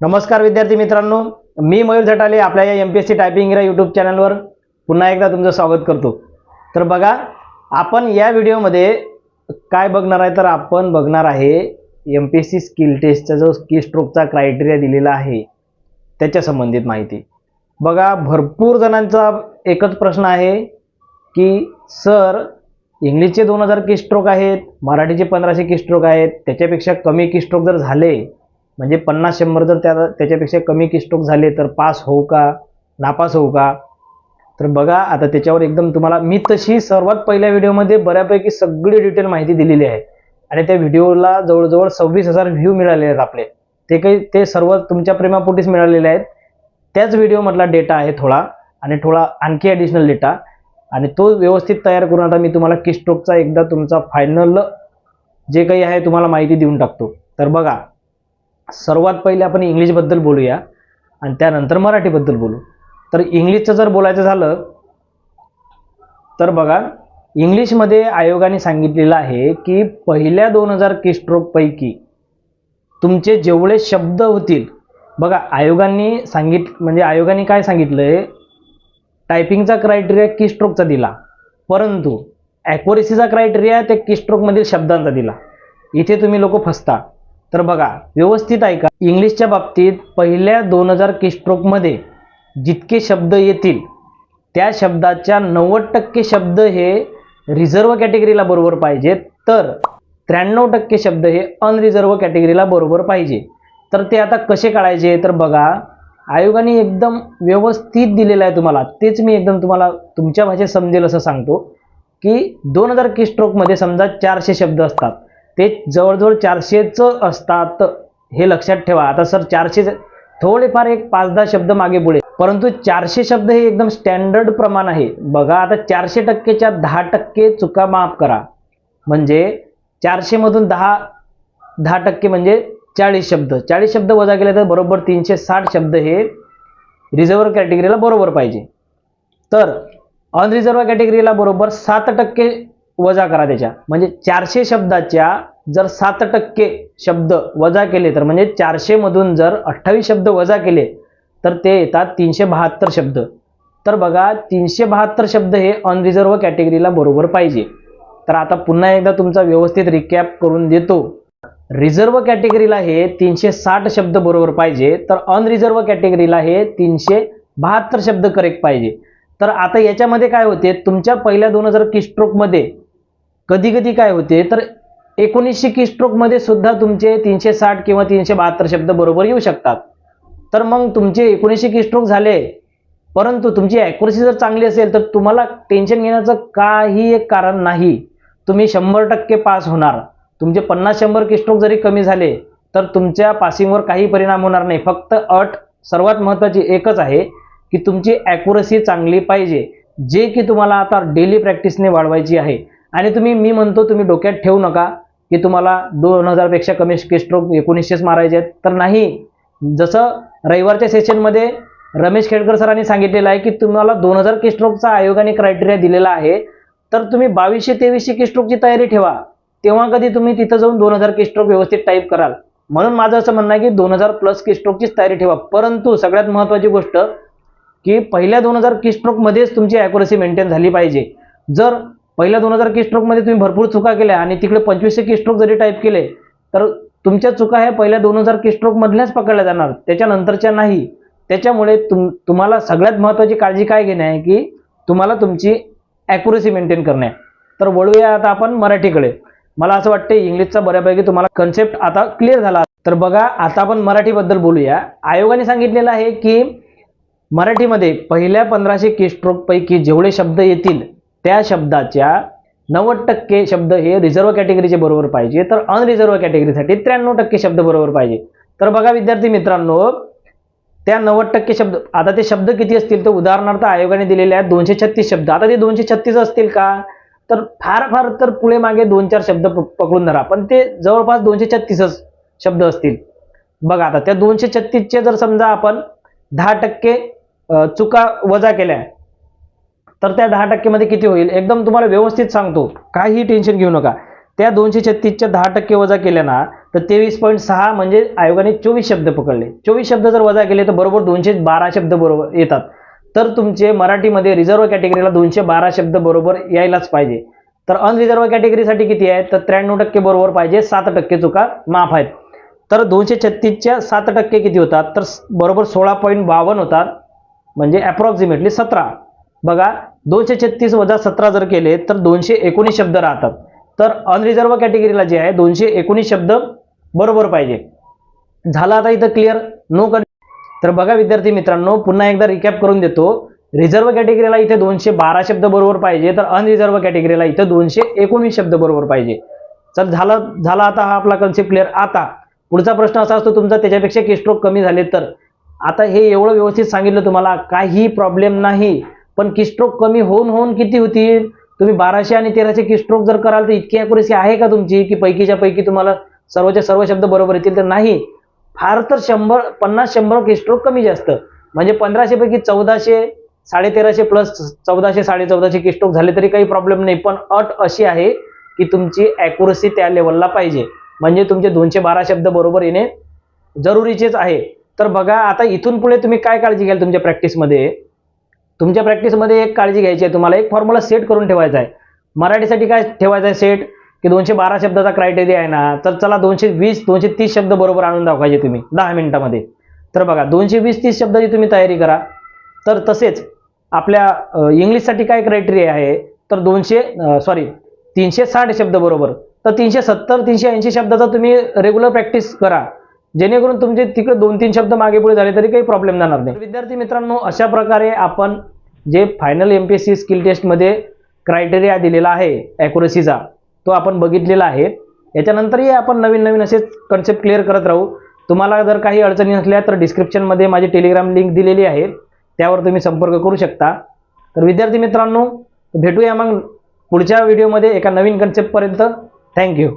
नमस्कार विद्यार्थी मित्रांनो मी मयूर झटाले आपल्या या M P S C typing या यूट्यूब चॅनलवर पुन्हा एकदा तुमचं स्वागत करतो. तर बघा आपण या व्हिडिओमध्ये काय बघणार आहे? तर आपण बघणार आहे M P S C skill टेस्टचा जो की स्ट्रोकचा क्रायटेरिया दिलेला आहे त्याच्या संबंधित माहिती. बघा भरपूर जणांचा एकच प्रश्न आहे की सर इंग्लिशचे दोन हजार की स्ट्रोक आहेत मराठीचे पंधराशे की स्ट्रोक आहेत त्याच्यापेक्षा कमी की स्ट्रोक जर झाले म्हणजे पन्नास शंभर जर त्या त्याच्यापेक्षा कमी किस्टोक झाले तर पास होऊ का नापास होऊ का? तर बघा आता त्याच्यावर एकदम तुम्हाला मी तशी सर्वात पहिल्या व्हिडिओमध्ये बऱ्यापैकी सगळी डिटेल माहिती दिलेली आहे. आणि त्या व्हिडिओला जवळजवळ सव्वीस हजार व्ह्यू मिळाले आहेत आपले. ते काही ते सर्व तुमच्या प्रेमापोटीच मिळालेले आहेत. त्याच व्हिडिओमधला डेटा आहे थोडा आणि थोडा आणखी ॲडिशनल डेटा आणि तो व्यवस्थित तयार करून आता मी तुम्हाला किस्ट्रोकचा एकदा तुमचा फायनल जे काही आहे तुम्हाला माहिती देऊन टाकतो. तर बघा सर्वात पहिले आपण इंग्लिशबद्दल बोलूया आणि त्यानंतर मराठीबद्दल बोलू. तर इंग्लिशचं जर बोलायचं झालं तर बघा इंग्लिशमध्ये आयोगाने सांगितलेलं आहे की पहिल्या दोन हजार किस्ट्रोकपैकी तुमचे जेवढे शब्द होतील बघा आयोगांनी सांगित म्हणजे आयोगाने काय सांगितलंय? टायपिंगचा क्रायटेरिया किस्ट्रोकचा दिला परंतु ॲक्युरेसीचा क्रायटेरिया त्या किस्ट्रोकमधील शब्दांचा दिला. इथे तुम्ही लोक फसता. तर बघा व्यवस्थित ऐका इंग्लिशच्या बाबतीत पहिल्या दोन हजार किस्ट्रोकमध्ये जितके शब्द येतील त्या शब्दाच्या नव्वद टक्के शब्द हे रिझर्व कॅटेगरीला बरोबर पाहिजेत. तर त्र्याण्णव टक्के शब्द हे अनरिझर्व कॅटेगरीला बरोबर पाहिजे. तर ते आता कसे काढायचे? तर बघा आयोगाने एकदम व्यवस्थित दिलेलं आहे तुम्हाला. तेच मी एकदम तुम्हाला तुमच्या भाषेत समजेल असं सांगतो की दोन हजार किस्ट्रोकमध्ये समजा चारशे शब्द असतात. ते जवळजवळ चारशेच असतात हे लक्षात ठेवा. आता सर चारशे थोडेफार एक पाच दहा शब्द मागे पुढे. परंतु चारशे शब्द हे एकदम स्टँडर्ड प्रमाण आहे. बघा आता चारशे टक्केच्या दहा टक्के चुका माफ करा. म्हणजे चारशेमधून दहा दहा टक्के म्हणजे चाळीस शब्द. चाळीस शब्द वजा केले तर बरोबर तीनशे साठ शब्द हे रिझर्व्ह कॅटेगरीला बरोबर पाहिजे. तर अनरिझर्व्ह कॅटेगरीला बरोबर सात टक्के वजा करा त्याच्या. म्हणजे चारशे शब्दाच्या जर सात टक्के शब्द वजा केले तर म्हणजे चारशेमधून जर अठ्ठावीस शब्द वजा केले तर ते येतात तीनशे बहात्तर शब्द. तर बघा तीनशे बहात्तर शब्द हे अनरिझर्व कॅटेगरीला बरोबर पाहिजे. तर आता पुन्हा एकदा तुमचा व्यवस्थित रिकॅप करून देतो. रिझर्व कॅटेगरीला हे तीनशे साठ शब्द बरोबर पाहिजे तर अनरिझर्व कॅटेगरीला हे तीनशे बहात्तर शब्द करेक्ट पाहिजे. तर आता याच्यामध्ये काय होते तुमच्या पहिल्या दोन हजार किस्ट्रोकमध्ये कधी कधी काय होते तर एकोणीसशे की स्ट्रोकमध्ये सुद्धा तुमचे तीनशे साठ किंवा तीनशे बहात्तर शब्द बरोबर येऊ शकतात. तर मग तुमचे एकोणीसशे किस्ट्रोक झाले परंतु तुमची ॲक्युरसी जर चांगली असेल तर तुम्हाला टेन्शन घेण्याचं काही एक कारण नाही. तुम्ही शंभर टक्के पास होणार. तुमचे पन्नास शंभर किस्ट्रोक जरी कमी झाले तर तुमच्या पासिंगवर काही परिणाम होणार नाही. फक्त अट सर्वात महत्त्वाची एकच आहे की तुमची ॲक्युरसी चांगली पाहिजे. जे की तुम्हाला आता डेली प्रॅक्टिसने वाढवायची आहे. आणि तुम्ही मी म्हणतो तुम्ही डोक्यात ठेवू नका की तुम्हाला दोन हजारपेक्षा कमी स्ट्रोक एकोणीसशेच मारायचे आहेत. तर नाही. जसं रविवारच्या सेशनमध्ये रमेश खेडकर सरांनी सांगितलेलं आहे की तुम्हाला दोन हजार किस्ट्रोकचा आयोगाने क्रायटेरिया दिलेला आहे तर तुम्ही बावीसशे तेवीसशे किस्ट्रोकची तयारी ठेवा. तेव्हा कधी तुम्ही तिथं जाऊन दोन हजार किस्ट्रोक व्यवस्थित टाईप कराल. म्हणून माझं असं म्हणणं आहे की दोन हजार प्लस किस्ट्रोकचीच तयारी ठेवा. परंतु सगळ्यात महत्त्वाची गोष्ट की पहिल्या दोन हजार किस्ट्रोकमध्येच तुमची ॲक्युरसी मेंटेन झाली पाहिजे. जर पहिल्या दोन हजार किस्ट्रोकमध्ये तुम्ही भरपूर चुका केल्या आणि तिकडे पंचवीसशे किस्ट्रोक जरी टाईप केले तर तुमच्या चुका ह्या पहिल्या दोन हजार किस्ट्रोकमधल्याच पकडल्या जाणार. त्याच्यानंतरच्या नाही. त्याच्यामुळे तुम तुम्हाला सगळ्यात महत्त्वाची काळजी काय घेणे आहे की तुम्हाला तुमची ॲक्युरेसी मेंटेन करणे आहे. तर वळूया आता आपण मराठीकडे. मला असं वाटतं इंग्लिशचा बऱ्यापैकी तुम्हाला कन्सेप्ट आता क्लिअर झाला. तर बघा आता आपण मराठीबद्दल बोलूया. आयोगाने सांगितलेलं आहे की मराठीमध्ये पहिल्या पंधराशे किस्ट्रोकपैकी जेवढे शब्द येतील त्या शब्दाच्या नव्वद टक्के शब्द हे रिझर्व्ह कॅटेगरीचे बरोबर पाहिजे. तर अनरिझर्व्ह कॅटेगरीसाठी त्र्याण्णव टक्के शब्द बरोबर पाहिजे. तर बघा विद्यार्थी मित्रांनो त्या नव्वद टक्के शब्द आता ते शब्द किती असतील? तर उदाहरणार्थ आयोगाने दिलेले आहेत दोनशे छत्तीस शब्द. आता ते दोनशे छत्तीस असतील का? तर फार फार तर पुढे मागे दोन चार शब्द पकडून धरा. पण ते जवळपास दोनशे छत्तीसच शब्द असतील. बघा आता त्या दोनशे छत्तीसचे जर समजा आपण दहा टक्के चुका वजा केल्या तर त्या दहा टक्केमध्ये किती होईल? एकदम तुम्हाला व्यवस्थित सांगतो. काही टेन्शन घेऊ नका. त्या दोनशे छत्तीसच्या दहा टक्के वजा केल्या ना तर तेवीस पॉईंट सहा म्हणजे आयोगाने चोवीस शब्द पकडले. चोवीस शब्द जर वजा केले तर बरोबर दोनशे बारा शब्द बरोबर येतात. तर तुमचे मराठीमध्ये रिझर्व्ह कॅटेगरीला दोनशे बारा शब्द बरोबर यायलाच पाहिजे. तर अनरिझर्व्ह कॅटेगरीसाठी किती आहे? तर त्र्याण्णव टक्के बरोबर पाहिजे सात टक्के चुका माफ आहेत. तर दोनशे छत्तीसच्या सात टक्के किती होतात? तर बरोबर सोळा पॉईंट बावन्न होतात म्हणजे अप्रॉक्सिमेटली सतरा. बघा दोनशे छत्तीस वजा सतरा जर केले तर दोनशे एकोणीस शब्द राहतात. तर अनरिझर्व कॅटेगरीला जे आहे दोनशे एकोणीस शब्द बरोबर पाहिजे. झालं आता इथं क्लिअर नो कर तर बघा विद्यार्थी मित्रांनो पुन्हा एकदा रिकॅप करून देतो. रिझर्व कॅटेगरीला इथे दोनशे बारा शब्द बरोबर पाहिजे तर अनरिझर्व कॅटेगरीला इथं दोनशे एकोणीस शब्द बरोबर पाहिजे. चल झालं झाला आता हा आपला कन्सेप्ट क्लिअर आता पुढचा प्रश्न असा असतो तुमचा त्याच्यापेक्षा केस्ट्रोक कमी झाले तर. आता हे एवढं व्यवस्थित सांगितलं तुम्हाला काही प्रॉब्लेम नाही. पण किस्ट्रोक कमी होऊन होऊन किती होतील? तुम्ही बाराशे आणि तेराशे किस्ट्रोक जर कराल तर इतकी अॅक्युरेसी आहे का तुमची? की पैकीच्या पैकी तुम्हाला सर्वच्या सर्व शब्द बरोबर येतील तर नाही. फार तर शंभर पन्नास शंभर किस्ट्रोक कमी जास्त. म्हणजे पंधराशे पैकी चौदाशे साडे तेराशे प्लस चौदाशे साडे चौदाशे किस्ट्रोक झाले तरी काही प्रॉब्लेम नाही. पण अट अशी आहे की तुमची अॅक्युरेसी त्या लेवलला पाहिजे. म्हणजे तुमचे दोनशे बारा शब्द बरोबर येणे जरुरीचेच आहे. तर बघा आता इथून पुढे तुम्ही काय काळजी घ्याल तुमच्या प्रॅक्टिसमध्ये तुमच्या प्रॅक्टिसमध्ये एक काळजी घ्यायची आहे. तुम्हाला एक फॉर्म्युला सेट करून ठेवायचा आहे. मराठीसाठी काय ठेवायचं आहे सेट? की दोनशे बारा शब्दाचा क्रायटेरिया आहे ना तर चला दोनशे वीस दोनशे तीस शब्द बरोबर आणून दाखवायचे तुम्ही दहा मिनिटामध्ये. तर बघा दोनशे वीस तीस शब्दाची तुम्ही तयारी करा तर तसेच आपल्या इंग्लिशसाठी काय क्रायटेरिया आहे? तर दोनशे सॉरी तीनशे साठ शब्द बरोबर. तर तीनशे सत्तर तीनशे ऐंशी शब्दाचा तुम्ही रेग्युलर प्रॅक्टिस करा. जेणेकरून तुमचे तिकडे दोन तीन शब्द मागे पुढे झाले तरी काही प्रॉब्लेम जाणार नाही. विद्यार्थी मित्रांनो अशा प्रकारे आपण जे final M P S C skill टेस्टमध्ये क्रायटेरिया दिलेला आहे ॲक्युरसीचा तो आपण बघितलेला आहे. याच्यानंतरही आपण नवीन नवीन असेच कन्सेप्ट क्लिअर करत राहू. तुम्हाला जर काही अडचणी असल्या तर डिस्क्रिप्शनमध्ये माझी टेलिग्राम लिंक दिलेली आहे. त्यावर तुम्ही संपर्क करू शकता. तर विद्यार्थी मित्रांनो भेटूया मग पुढच्या व्हिडिओमध्ये एका नवीन कन्सेप्टपर्यंत थँक्यू